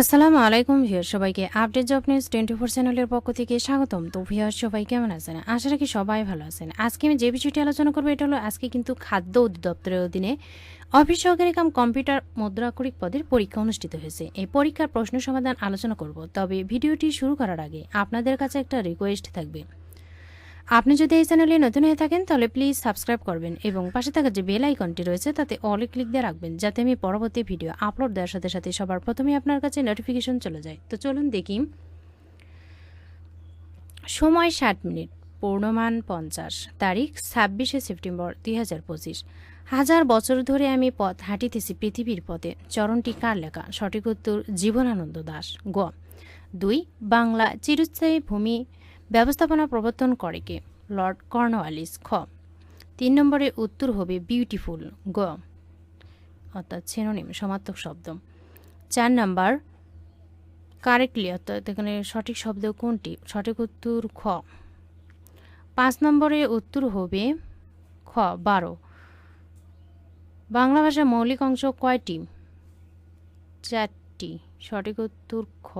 আসসালামু আলাইকুম ভিউয়ার সবাইকে update job news twenty four চ্যানেলের পক্ষ থেকে স্বাগতম। তো ভিউয়ার সবাই কেমন আছেন? আশা রাখি সবাই ভালো আছেন। আজকে আমি যে বিষয়টি আলোচনা করব, এটা হলো আজকে কিন্তু খাদ্য অধিদপ্তরের অধীনে অফিস সহকারী কাম কম্পিউটার মুদ্রাকরিক পদের পরীক্ষা অনুষ্ঠিত হয়েছে। এই পরীক্ষার প্রশ্ন সমাধান আলোচনা করব। তবে ভিডিওটি শুরু করার আগে আপনাদের কাছে একটা রিকোয়েস্ট থাকবে। আপনি যদি এই চ্যানেলে নতুন হয়ে থাকেন, তাহলে প্লিজ সাবস্ক্রাইব করবেন এবং পাশে থাকা যে বেল আইকনটি রয়েছে, তাতে অলে ক্লিক দিয়ে রাখবেন, যাতে আমি পরবর্তী ভিডিও আপলোড দেওয়ার সাথে সাথে সবার প্রথমে আপনার কাছে নোটিফিকেশন চলে যায়। তো চলুন দেখি। সময় ষাট মিনিট, পূর্ণমান পঞ্চাশ, তারিখ ছাব্বিশে সেপ্টেম্বর দুই হাজার পঁচিশ। হাজার বছর ধরে আমি পথ হাঁটিতেছি পৃথিবীর পথে। চরণটি কার লেখা? সঠিক উত্তর, জীবনানন্দ দাস। গ। দুই, বাংলা চিরস্থায়ী ভূমি ব্যবস্থাপনা প্রবর্তন করে কে? লর্ড কর্নওয়ালিস, খ। তিন নম্বরে উত্তর হবে বিউটিফুল, গ। অর্থাৎ সিনোনিম সমার্থক শব্দ। চার নাম্বার কারেক্টলি অর্থাৎ এখানে সঠিক শব্দ কোনটি? সঠিক উত্তর খ। পাঁচ নম্বরে উত্তর হবে খ, বারো। বাংলা ভাষার মৌলিক অংশ কয়টি? চারটি। সঠিক উত্তর খ,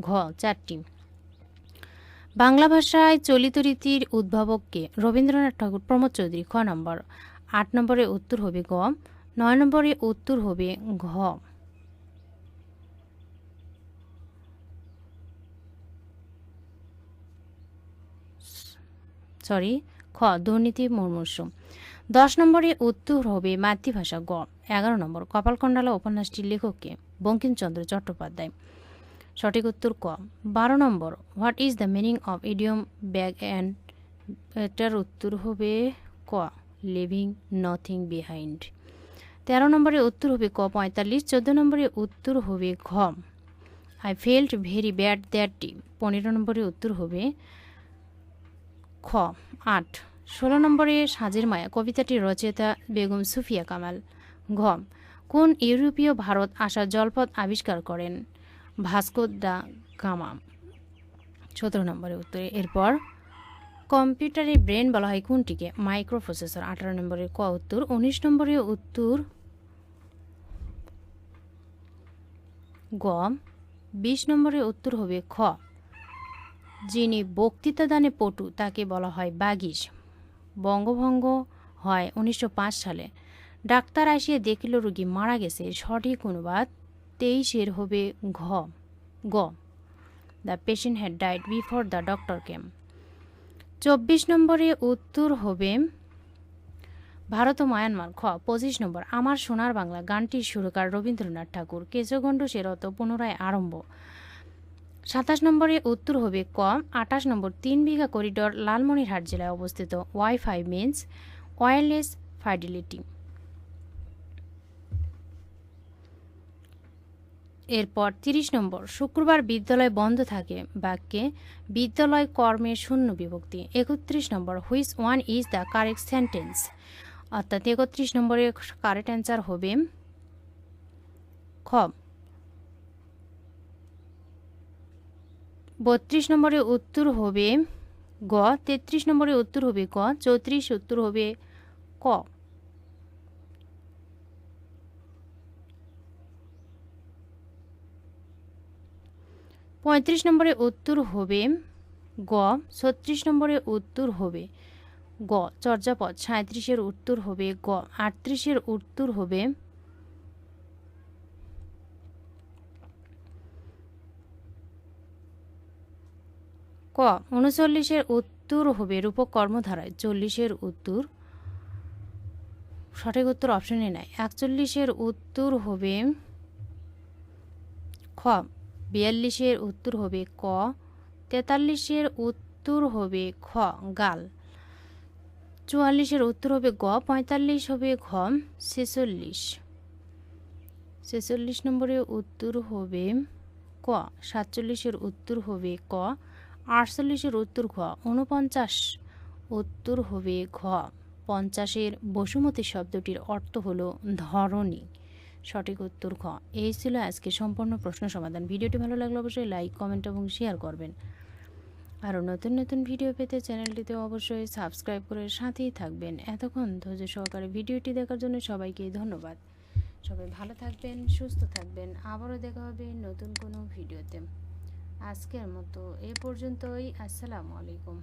ঘ, চারটি। বাংলা ভাষায় চলিত রীতির উদ্ভাবককে রবীন্দ্রনাথ ঠাকুর, প্রমোদ চৌধুরী, খ নম্বর। আট নম্বরে উত্তর হবে গ, নয় নম্বরে উত্তর হবে ঘ। সরি, খ, দুর্নীতি মুর্মূর্ষ দশ নম্বরে উত্তর হবে মাতৃভাষা গ, এগারো নম্বর কপালকণ্ডালা উপন্যাসটির লেখককে বঙ্কিমচন্দ্র চট্টোপাধ্যায়। সঠিক উত্তর ক। বারো নম্বর, what is the meaning of idiom bag and এটার উত্তর হবে ক, লিভিং নথিং বিহাইন্ড। তেরো নম্বরে উত্তর হবে ক, পঁয়তাল্লিশ। চোদ্দ নম্বরে উত্তর হবে ঘ। I felt very bad that D. পনেরো নম্বরে উত্তর হবে খ। আট। ষোলো নম্বরে সাজের মায়া। কবিতাটির রচয়িতা বেগম সুফিয়া কামাল। ঘ। কোন ইউরোপীয় ভারত আসা জলপথ আবিষ্কার করেন? ভাস্কো দা গামা সতেরো নম্বরে উত্তরে। এরপর, কম্পিউটারে ব্রেন বলা হয় কোনটিকে? মাইক্রো প্রসেসর আঠারো নম্বরে ক উত্তর, উনিশ নম্বরে উত্তর গ, বিশ নম্বরে উত্তর হবে খ। যিনি বক্তৃতা দানে পটু, তাকে বলা হয় বাগিস। বঙ্গভঙ্গ হয় উনিশশো পাঁচ সালে। ডাক্তার আসিয়ে দেখিল রুগী মারা গেছে। সঠিক অনুবাদ তেইশের হবে ঘ। গ। The patient had died before the doctor came চব্বিশ নম্বরে উত্তর হবে ভারত ও মায়ানমার। খ, পঁচিশ নম্বর, আমার সোনার বাংলা গানটির সুরকার রবীন্দ্রনাথ ঠাকুর কেশগণ্ড সেরত পুনরায় আরম্ভ। সাতাশ নম্বরে উত্তর হবে ক, আঠাশ নম্বর, তিন বিঘা করিডর লালমনিরহাট জেলায় অবস্থিত ওয়াইফাই মিন্স ওয়্যারলেস ফাইডিলিটি। এরপর তিরিশ নম্বর, শুক্রবার বিদ্যালয় বন্ধ থাকে। বাক্যে, বিদ্যালয় কর্মের শূন্য বিভক্তি। একত্রিশ নম্বর, which one is the correct sentence? অর্থাৎ একত্রিশ নম্বরে কারেক্ট অ্যান্সার হবে খ। বত্রিশ নম্বরে উত্তর হবে গ, তেত্রিশ নম্বরে উত্তর হবে ক চৌত্রিশ উত্তর হবে ক। পঁয়ত্রিশ নম্বরে উত্তর হবে গ, ছত্রিশ নম্বরে উত্তর হবে গ, চর্যাপদ সাঁত্রিশের উত্তর হবে গ, আটত্রিশের উত্তর হবে ক, উনচল্লিশের উত্তর হবে রূপক কর্মধারায়, চল্লিশের উত্তর সঠিক উত্তর অপশনে নেয় একচল্লিশের উত্তর হবে খ বিয়াল্লিশের উত্তর হবে ক, তেতাল্লিশের উত্তর হবে খ গাল। চুয়াল্লিশের উত্তর হবে গ, পঁয়তাল্লিশ হবে ঘ, ছেচল্লিশ। ছেচল্লিশ নম্বরের উত্তর হবে ক, সাতচল্লিশের উত্তর হবে ক, আটচল্লিশের উত্তর ঘ উনপঞ্চাশ উত্তর হবে ঘ। পঞ্চাশের বসুমতী শব্দটির অর্থ হলো ধরণী। সঠিক উত্তর খ। এই ছিল আজকে সম্পূর্ণ প্রশ্ন সমাধান। ভিডিওটি ভালো লাগলে অবশ্যই লাইক কমেন্ট এবং শেয়ার করবেন। আরও নতুন নতুন ভিডিও পেতে চ্যানেলটিতে অবশ্যই সাবস্ক্রাইব করে সাথেই থাকবেন। এতক্ষণ ধৈর্য সহকারে ভিডিওটি দেখার জন্য সবাইকে ধন্যবাদ। সবাই ভালো থাকবেন, সুস্থ থাকবেন। আবারও দেখা হবে নতুন কোনো ভিডিওতে আজকের মতো এ পর্যন্তই। আসসালামু আলাইকুম।